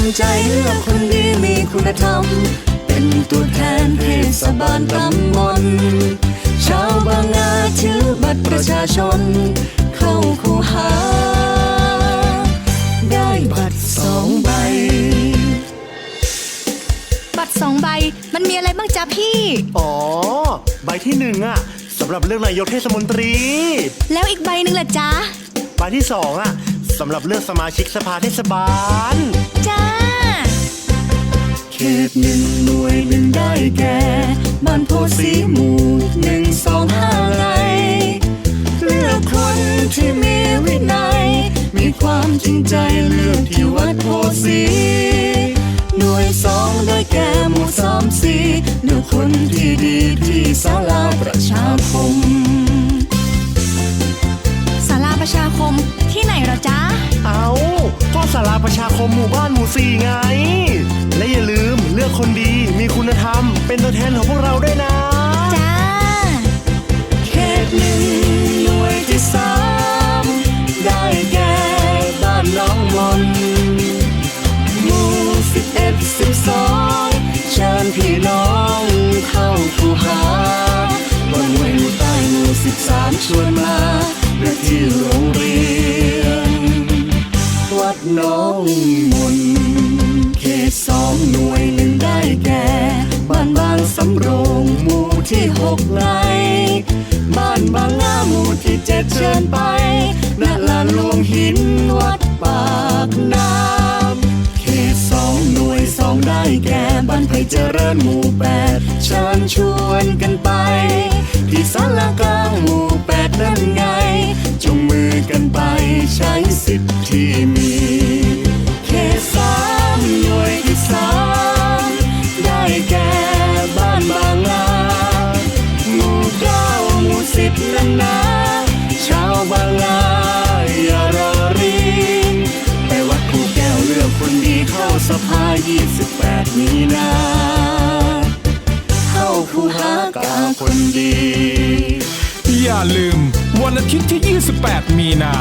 มใจเลือกคนดีมีคุณธรรม เป็นตัวแทนเทศบาลตำบลชาวบางนาถือบัตรประชาชน เข้าคูหา ได้บัตรสองใบ บัตรสองใบมันมีอะไรบ้างจ๊ะพี่ อ๋อ ใบที่หนึ่งอะสำหรับเลือกนายกเทศมนตรี แล้วอีกใบหนึ่งล่ะจ๊ะ ใบที่สองอะสำหรับเลือกสมาชิกสภาเทศบาล จ้า เขตหนึ่งหน่วยหนึ่งได้แก่บ้านโพสีหมู่หนึ่งสองห้าไงเลือกคนที่มีวินัย มีความจริงใจเลือกที่วัดโพสีหน่วยสองได้แก่หมู่สามสี่เลือกคนที่ดีที่ศาลาประชาคมศาลาประชาคมที่ไหนเหรอจ๊ะ เอาก็สาราประชาคมหมู่บ้านหมู่สี่ไงและอย่าลืมเลือกคนดีมีคุณธรรม เป็นตัวแทนของพวกเราด้วยนะ จ้า เขตหนึ่งหน่วยที่สามได้แก่บ้านน้องมนหมู่สิบเอ็ดสิบสองเชิญพี่น้องเข้าคูหาวันเวยหมู่ใต้หมู่สิบสามชวนมาเลือกที่โรงเรียน วัดน้องมนเขตสองหน่วย ที่หกไงบ้านบางงาหมู่ที่เจ็ดเชิญไปณลานหลวงหินวัดปากน้ำเขตสองหน่วยสองได้แก่บ้านไผ่เจริญหมู่แปดเชิญชวนกันไป ที่ศาลากลางหมู่แปดนั่นไงจงมือกันไปใช้สิทธิ์ที่มี เข้าสภา 28 มีนา เข้าคูหากาคนดี อย่าลืมวันอาทิตย์ที่ 28 มีนา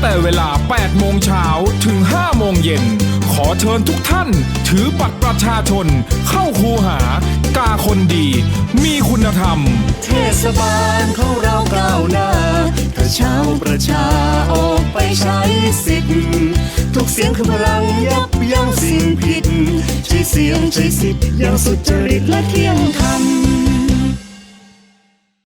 แต่เวลา 8 โมงเช้าถึง 5 โมงเย็น ขอเชิญทุกท่าน ถือบัตรประชาชน เข้าคูหา กาคนดี มีคุณธรรม เทศบาลของเราก้าวหน้าถ้าชาวประชาออกไปใช้สิทธิ์ ทุกเสียงคือพลังยับยั้งสิ่งผิด ใช้เสียงใช้สิทธิ์อย่างสุจริตและเที่ยงธรรม